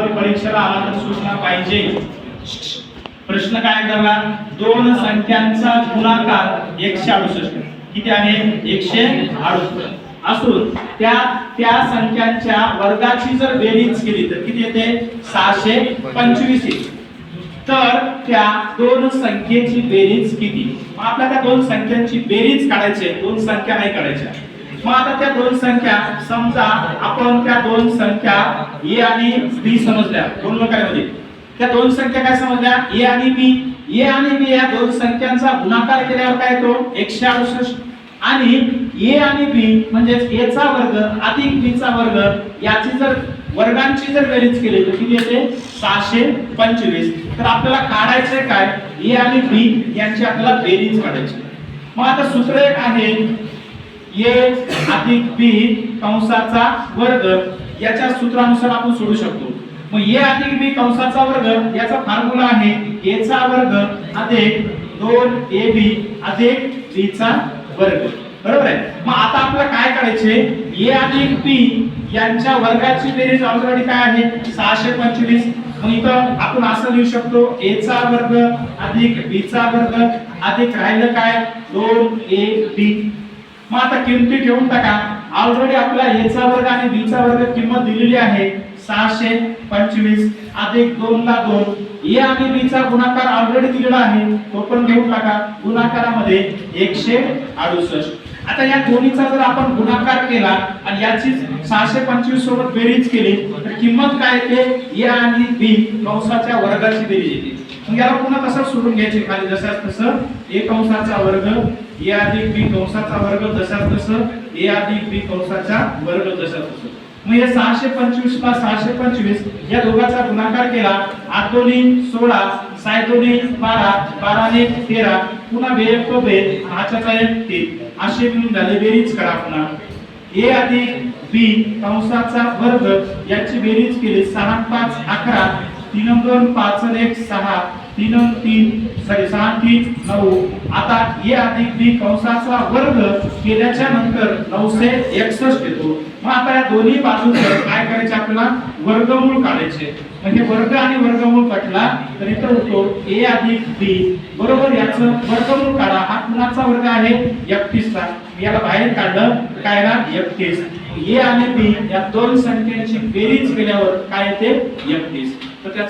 परीक्षेला आला तर सूचना पाहिजे. प्रश्न काय करणार दोन संख्यांचा गुणाकार एकशे अडुसष्ट. किती आहे? एकशे अडुसष्ट. असून त्या त्या संख्यांच्या वर्गाची जर बेरीज केली तर किती येते? सहाशे पंचवीस येते तर त्या दोन संख्येची बेरीज किती? आपल्या आपल्याला त्या दोन संख्यांची बेरीज काढायची आहे. दोन संख्या नाही काढायच्या. मग आता त्या दोन संख्या समजा आपण त्या दोन संख्या ए आणि बी समजल्या दोन लोकांमध्ये त्या दोन संख्या काय समजल्या? ए आणि बी. ए आणि बी या दोन संख्यांचा गुणाकार केल्यावर काय येतो? एकशे अडुसष्ट. आणि ए आणि बी म्हणजे ए चा वर्ग अधिक बी चा वर्ग याची जर वर्गांची जर बेरीज केली तर किती येते? सहाशे पंचवीस. तर आपल्याला काढायचे काय? ए आणि बी यांची आपल्याला बेरीज काढायची. मग आता सूत्र एक आहे. ए अधिक बी कंसाचा वर्ग याच्या सूत्रानुसार आपण सोडू शकतो. मग ए अधिक बी कंसाचा वर्ग याचा फॉर्म्युला आहे ए चा वर्ग अधिक दोन ए बी अधिक बी चा वर्ग. बरोबर आहे? मग आता आपल्याला काय करायचे? ए अधिक बी यांच्या वर्गाची बेरीज ऑलरेडी काय आहे? सहाशे पंचवीस. मग इथं आपण असं लिहू शकतो ए चा वर्ग अधिक बी चा वर्ग अधिक राहिलं काय? दोन ए बी मग आता किमती ठेवून टाका. ऑलरेडी आपला याचा वर्ग आणि दिलचा वर्ग किंमत दिलेली आहे. सहाशे पंचवीस अधिक दोन ला दोन. ए आणि बी चा गुणाकार ऑलरेडी दिलेला आहे. तो पण घेऊन टाका. गुणाकारामध्ये एकशे अडुसष्ट. आता या दोन्हीचा जर आपण गुणाकार केला आणि याची सहाशे पंचवीस सोबत बेरीज केली तर किंमत काय येते? ए आणि बी नवसाच्या वर्गाची बेरीज येते. मग याला पुन्हा तसं सोडून घ्यायचे. खाली जशाच तसं ए कंसाचा वर्ग ए अधिक बी कंसाचा वर्ग जशाच तसं ए अधिक बी कंसाचा वर्ग जशाच तसं. मग हे सहाशे पंचवीस ला सहाशे पंचवीस या दोघांचा गुणाकार केला. आठ दोन्ही सोळा साय दोन्ही बारा बाराने तेरा. पुन्हा बे तो बे हाच्याचा एक तीन. असे मिळून झाले. बेरीज करा पुन्हा. ए अधिक बी कंसाचा वर्ग याची बेरीज केली सहा पाच अकरा. तीन दोन पाच एक सहा तीन तीन सॉरी सहा तीन नऊ. आता ए अधिक बी कंसाचा वर्ग केल्याच्यानंतर नऊशे एकसष्ट येतो मग आता या दोन्ही बाजूचं काय करायचे आपल्याला? वर्गमूळ काढायचे. म्हणजे वर्ग आणि वर्गमूळ कटला तर इथं होतो ए अधिक बी. बरोबर याचं वर्गमूळ काढा. हा कुणाचा वर्ग आहे? एकतीसचा. याला बाहेर काढलं काय ना एकतीस. ए आणि बी या दोन संख्यांची बेरीज केल्यावर काय येते? एकतीस. तर त्याचा